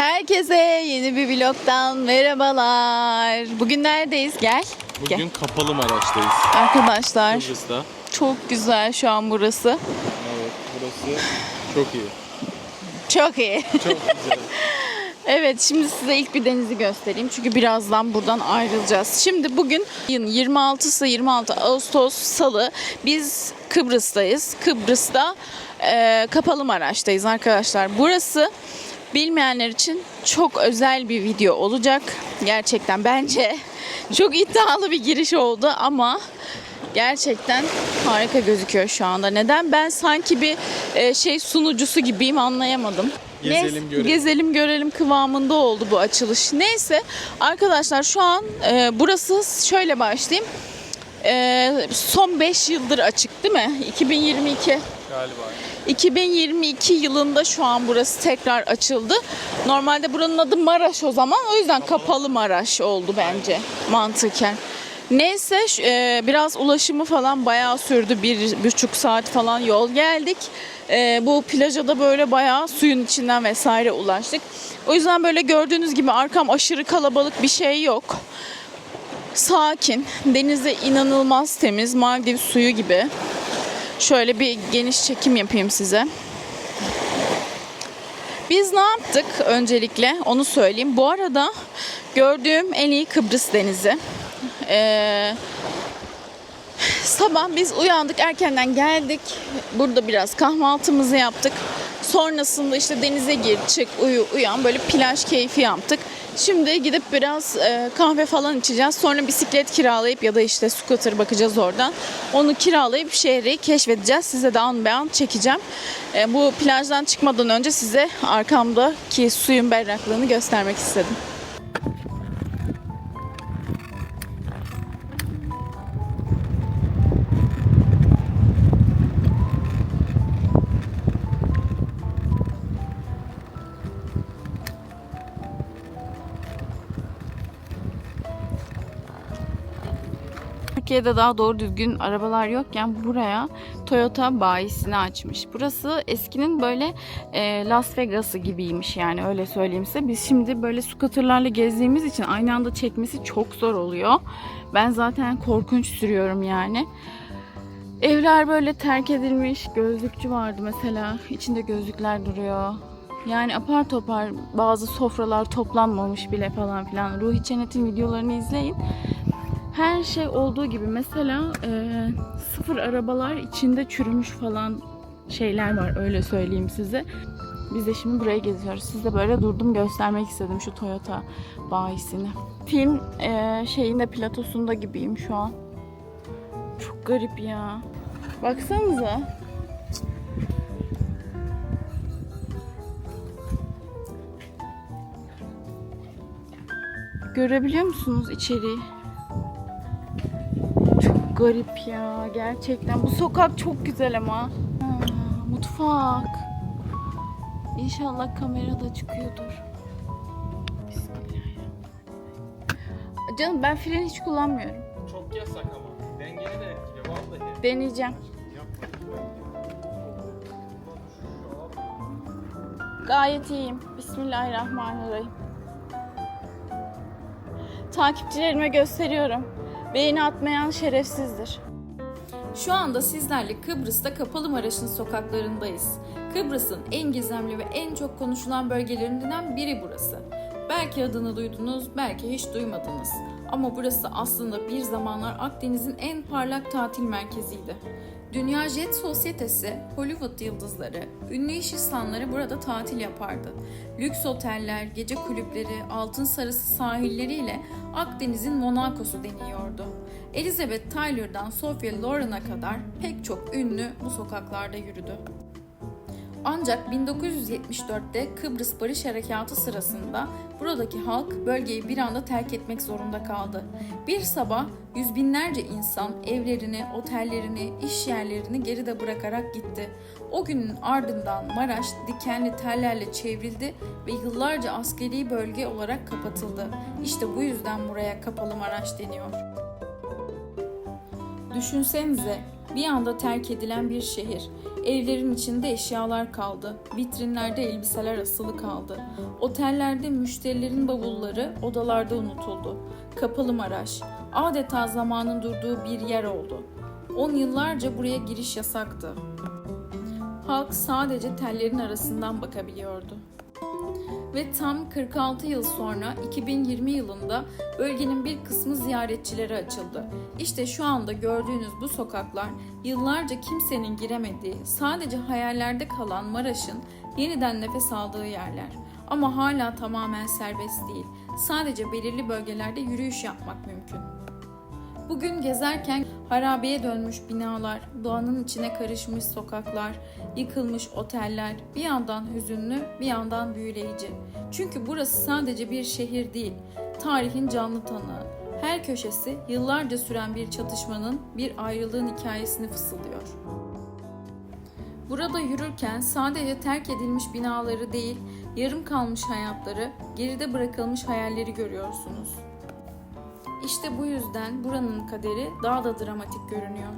Herkese yeni bir vlogdan merhabalar. Bugün neredeyiz? Gel. Gel. Bugün kapalı Maraş'tayız. Arkadaşlar Kıbrıs'ta. çok güzel şu an burası. Evet, burası çok iyi. Çok iyi. Çok güzel. Evet şimdi size ilk bir denizi göstereyim. Çünkü birazdan buradan ayrılacağız. Şimdi bugün ayın 26'sı 26 Ağustos Salı. Biz Kıbrıs'tayız. Kıbrıs'ta e, Kapalı Maraş'tayız arkadaşlar. Burası bilmeyenler için çok özel bir video olacak. Gerçekten bence çok iddialı bir giriş oldu ama gerçekten harika gözüküyor şu anda. Neden? Ben sanki bir e, şey sunucusu gibiyim anlayamadım. Gezelim, Neyse, görelim. Gezelim görelim kıvamında oldu bu açılış. Neyse arkadaşlar şu an e, burası şöyle başlayayım. E, son 5 yıldır açık değil mi? 2022. Galiba. 2022 yılında şu an burası tekrar açıldı. Normalde buranın adı Maraş o zaman. O yüzden kapalı Maraş oldu bence mantıken. Neyse e, biraz ulaşımı falan bayağı sürdü. Bir buçuk saat falan yol geldik. E, bu plaja da böyle bayağı suyun içinden vesaire ulaştık. O yüzden böyle gördüğünüz gibi arkam aşırı kalabalık bir şey yok. Sakin, denize inanılmaz temiz, Maldiv suyu gibi. Şöyle bir geniş çekim yapayım size. Biz ne yaptık öncelikle onu söyleyeyim. Bu arada gördüğüm en iyi Kıbrıs denizi. Ee, sabah biz uyandık erkenden geldik. Burada biraz kahvaltımızı yaptık. Sonrasında işte denize gir, çık, uyu, uyan böyle plaj keyfi yaptık. Şimdi gidip biraz e, kahve falan içeceğiz. Sonra bisiklet kiralayıp ya da işte scooter bakacağız oradan. Onu kiralayıp şehri keşfedeceğiz. Size de an be an çekeceğim. E, bu plajdan çıkmadan önce size arkamdaki suyun berraklığını göstermek istedim. Türkiye'de daha doğru düzgün arabalar yokken buraya Toyota bayisini açmış. Burası eskinin böyle e, Las Vegas'ı gibiymiş yani öyle söyleyeyim size. Biz şimdi böyle scooterlarla gezdiğimiz için aynı anda çekmesi çok zor oluyor. Ben zaten korkunç sürüyorum yani. Evler böyle terk edilmiş. Gözlükçü vardı mesela. İçinde gözlükler duruyor. Yani apar topar bazı sofralar toplanmamış bile falan filan. Ruhi Çenet'in videolarını izleyin her şey olduğu gibi mesela e, sıfır arabalar içinde çürümüş falan şeyler var öyle söyleyeyim size. Biz de şimdi buraya geziyoruz. Siz de böyle durdum göstermek istedim şu Toyota bayisini. Film e, şeyinde platosunda gibiyim şu an. Çok garip ya. Baksanıza. Görebiliyor musunuz içeriği? Garip ya gerçekten. Bu sokak çok güzel ama. Ha, mutfak. İnşallah kamerada çıkıyordur. Bismillahirrahmanirrahim. Canım ben fren hiç kullanmıyorum. Çok yasak ama. Dengeni de etkiliyor vallahi. Deneyeceğim. Gayet iyiyim. Bismillahirrahmanirrahim. Takipçilerime gösteriyorum. Beğeni atmayan şerefsizdir. Şu anda sizlerle Kıbrıs'ta Kapalı Maraş'ın sokaklarındayız. Kıbrıs'ın en gizemli ve en çok konuşulan bölgelerinden biri burası. Belki adını duydunuz, belki hiç duymadınız. Ama burası aslında bir zamanlar Akdeniz'in en parlak tatil merkeziydi. Dünya Jet Sosyetesi, Hollywood yıldızları, ünlü iş insanları burada tatil yapardı. Lüks oteller, gece kulüpleri, altın sarısı sahilleriyle Akdeniz'in Monaco'su deniyordu. Elizabeth Taylor'dan Sophia Loren'a kadar pek çok ünlü bu sokaklarda yürüdü. Ancak 1974'te Kıbrıs Barış Harekatı sırasında buradaki halk bölgeyi bir anda terk etmek zorunda kaldı. Bir sabah yüz binlerce insan evlerini, otellerini, iş yerlerini geride bırakarak gitti. O günün ardından Maraş dikenli tellerle çevrildi ve yıllarca askeri bölge olarak kapatıldı. İşte bu yüzden buraya Kapalı Maraş deniyor. Düşünsenize bir anda terk edilen bir şehir. Evlerin içinde eşyalar kaldı. Vitrinlerde elbiseler asılı kaldı. Otellerde müşterilerin bavulları odalarda unutuldu. Kapalı Maraş adeta zamanın durduğu bir yer oldu. 10 yıllarca buraya giriş yasaktı. Halk sadece tellerin arasından bakabiliyordu. Ve tam 46 yıl sonra 2020 yılında bölgenin bir kısmı ziyaretçilere açıldı. İşte şu anda gördüğünüz bu sokaklar yıllarca kimsenin giremediği, sadece hayallerde kalan Maraş'ın yeniden nefes aldığı yerler. Ama hala tamamen serbest değil. Sadece belirli bölgelerde yürüyüş yapmak mümkün. Bugün gezerken harabeye dönmüş binalar, doğanın içine karışmış sokaklar, yıkılmış oteller, bir yandan hüzünlü, bir yandan büyüleyici. Çünkü burası sadece bir şehir değil, tarihin canlı tanığı. Her köşesi yıllarca süren bir çatışmanın, bir ayrılığın hikayesini fısıldıyor. Burada yürürken sadece terk edilmiş binaları değil, yarım kalmış hayatları, geride bırakılmış hayalleri görüyorsunuz. İşte bu yüzden buranın kaderi daha da dramatik görünüyor.